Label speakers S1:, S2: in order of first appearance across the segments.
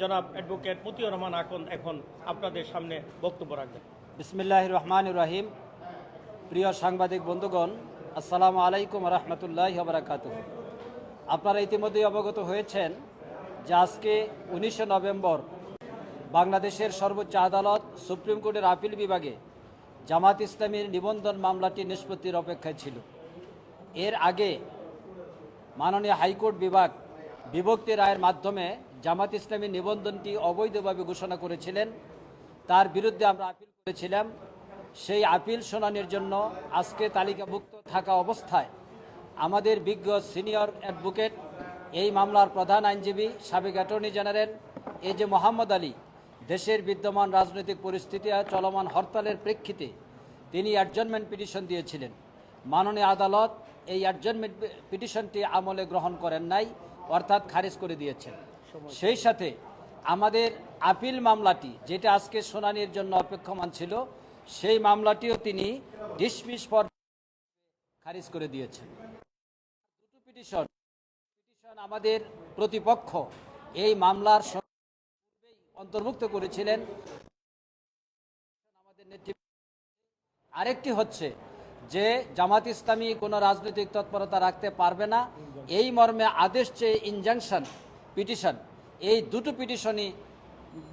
S1: জনাব অ্যাডভোকেট মতিউর রহমান আকন এখন আপনাদের সামনে বক্তব্য রাখবেন।
S2: বিসমিল্লাহ রহমান রহিম। প্রিয় সাংবাদিক বন্ধুগণ, আসসালামু আলাইকুম রহমতুল্লাহ বারাকাত আপনারা ইতিমধ্যেই অবগত হয়েছেন যে আজকে উনিশে নভেম্বর বাংলাদেশের সর্বোচ্চ আদালত সুপ্রিম কোর্টের আপিল বিভাগে জামাত ইসলামীর নিবন্ধন মামলাটি নিষ্পত্তির অপেক্ষায় ছিল। এর আগে মাননীয় হাইকোর্ট বিভাগ বিভক্তি রায়ের মাধ্যমে জামাত ইসলামী নিবন্ধনটি অবৈধভাবে ঘোষণা করেছিলেন। তার বিরুদ্ধে আমরা আপিল করেছিলাম। সেই আপিল শুনানির জন্য আজকে তালিকাভুক্ত থাকা অবস্থায় আমাদের বিজ্ঞ সিনিয়র অ্যাডভোকেট, এই মামলার প্রধান আইনজীবী, সাবেক অ্যাটর্নি জেনারেল এ যে মোহাম্মদ আলী, দেশের বিদ্যমান রাজনৈতিক পরিস্থিতি আর চলমান হরতালের প্রেক্ষিতে তিনি অ্যাডজনমেন্ট পিটিশন দিয়েছিলেন। মাননীয় আদালত এই অ্যাডজনমেন্ট পিটিশনটি আমলে গ্রহণ করেন নাই, অর্থাৎ খারিজ করে দিয়েছেন। সেই সাথে আমাদের আপিল মামলাটি যেটা আজকে শুনানির জন্য অপেক্ষমান ছিল সেই মামলাটিও তিনি ডিসমিস পর খারিজ করে দিয়েছেন। দুটো পিটিশন পিটিশন আমাদের প্রতিপক্ষ এই মামলার অন্তর্ভুক্ত করেছিলেন। আমাদের নেতৃত্ব আরেকটি হচ্ছে যে জামাত ইসলামী কোনো রাজনৈতিক তৎপরতা রাখতে পারবে না। এই মর্মে আদেশ চেয়ে ইনজাংশন পিটিশন। এই দুটো পিটিশনই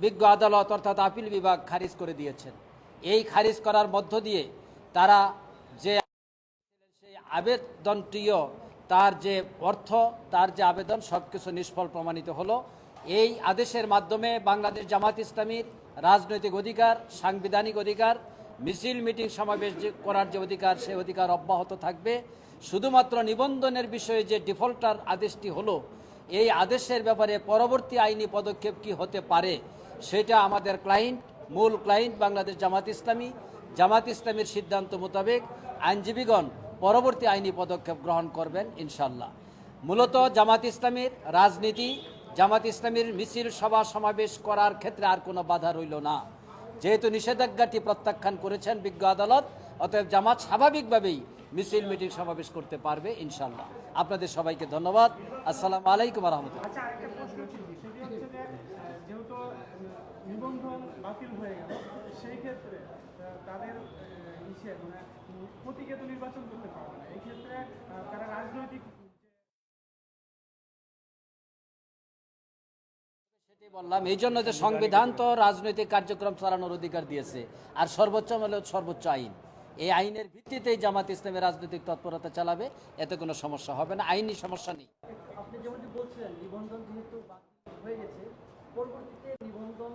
S2: বিজ্ঞ আদালত অর্থাৎ আপিল বিভাগ খারিজ করে দিয়েছেন। এই খারিজ করার মধ্য দিয়ে তারা যে সেই আবেদনটিও, তার যে অর্থ, তার যে আবেদন সব কিছু নিষ্ফল প্রমাণিত হলো। এই আদেশের মাধ্যমে বাংলাদেশ জামাত ইসলামীর রাজনৈতিক অধিকার, সাংবিধানিক অধিকার, মিছিল, মিটিং সমাবেশ করার যে অধিকার সেই অধিকার অব্যাহত থাকবে। শুধুমাত্র নিবন্ধনের বিষয়ে যে ডিফল্টার আদেশটি হলো এই আদেশের ব্যাপারে পরবর্তী আইনি পদক্ষেপ কি হতে পারে, সেটা আমাদের ক্লায়েন্ট মূল ক্লায়েন্ট বাংলাদেশ জামাত ইসলামী। জামাত ইসলামীর সিদ্ধান্ত মোতাবেক আইনজীবীগণ পরবর্তী আইনি পদক্ষেপ গ্রহণ করবেন ইনশাল্লাহ মূলত জামাত ইসলামীর রাজনীতি, জামাত ইসলামীর মিছিল সভা সমাবেশ করার ক্ষেত্রে আর কোনো বাধা রইল না। যেহেতু নিষেধাজ্ঞাটি প্রত্যাখ্যান করেছেন বিজ্ঞ আদালত অতএব জামাত স্বাভাবিকভাবেই মিছিল মিটিং সমাবেশ করতে পারবে ইনশাল্লাহ আপনাদের সবাইকে ধন্যবাদ। আসসালাম আলাইকুম রহমতুল্লাহ
S3: আচ্ছা নিবন্ধন বাতিল হয়ে গেল সেই ক্ষেত্রে তাদের ইসে মানে উম, প্রতীকে তো নির্বাচন করতে পারবে না। এই ক্ষেত্রে তারা রাজনৈতিক
S2: বললাম এই জন্য যে সংবিধান তো রাজনৈতিক কার্যক্রম চালানোর অধিকার দিয়েছে আর সর্বোচ্চ হলো সর্বোচ্চ আইন। এই আইনের ভিত্তিতেই জামাত ইসলামের রাজনৈতিক তৎপরতা চালাবে, এতে কোনো সমস্যা হবে না, আইনি সমস্যা নেই।
S4: পরবর্তীতে নিবন্ধন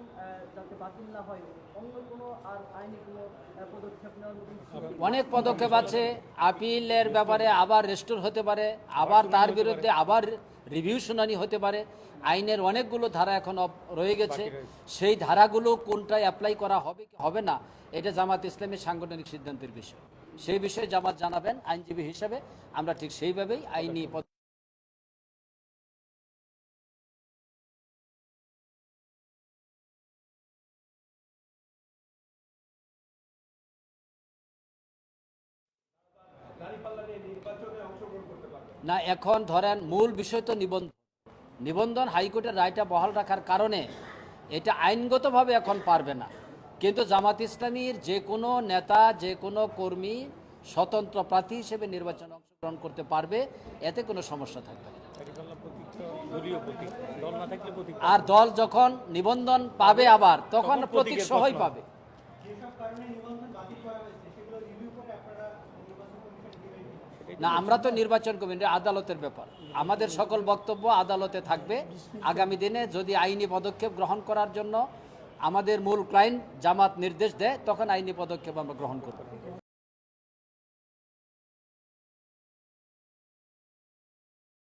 S4: যাতে বাতিল না হয় অন্য কোনো আর আইনি কোনো পদক্ষেপ নেওয়ার
S2: অনেক পদক্ষেপ আছে। আপিলের ব্যাপারে আবার রেস্টোর হতে পারে আবার তার বিরুদ্ধে আবার রিভিউ শুনানি হতে পারে। আইনের অনেকগুলো ধারা এখন রয়ে গেছে। সেই ধারাগুলো কোনটায় অ্যাপ্লাই করা হবে কি হবে না এটা জামাত ইসলামের সাংগঠনিক সিদ্ধান্তের বিষয়। সেই বিষয়ে জামাত জানাবেন আইনজীবী হিসাবে। আমরা ঠিক সেইভাবেই আইনি না এখন ধরেন মূল বিষয় তো নিবন্ধন। নিবন্ধন হাইকোর্টের রায়টা বহাল রাখার কারণে এটা আইনগতভাবে এখন পারবে না। কিন্তু জামাত ইসলামীর যে কোনো নেতা যে কোনো কর্মী স্বতন্ত্র প্রার্থী হিসেবে নির্বাচন অংশগ্রহণ করতে পারবে এতে কোনো সমস্যা থাকবে না। আর দল যখন নিবন্ধন পাবে আবার তখন প্রতীক সহই। পাবে। না, আমরা তো নির্বাচন কমিটি আদালতের ব্যাপার। আমাদের সকল বক্তব্য আদালতে থাকবে। আগামী দিনে যদি আইনি পদক্ষেপ গ্রহণ করার জন্য আমাদের মূল ক্লায়েন্ট জামাত নির্দেশ দেয়, তখন আইনি পদক্ষেপ আমরা গ্রহণ করব।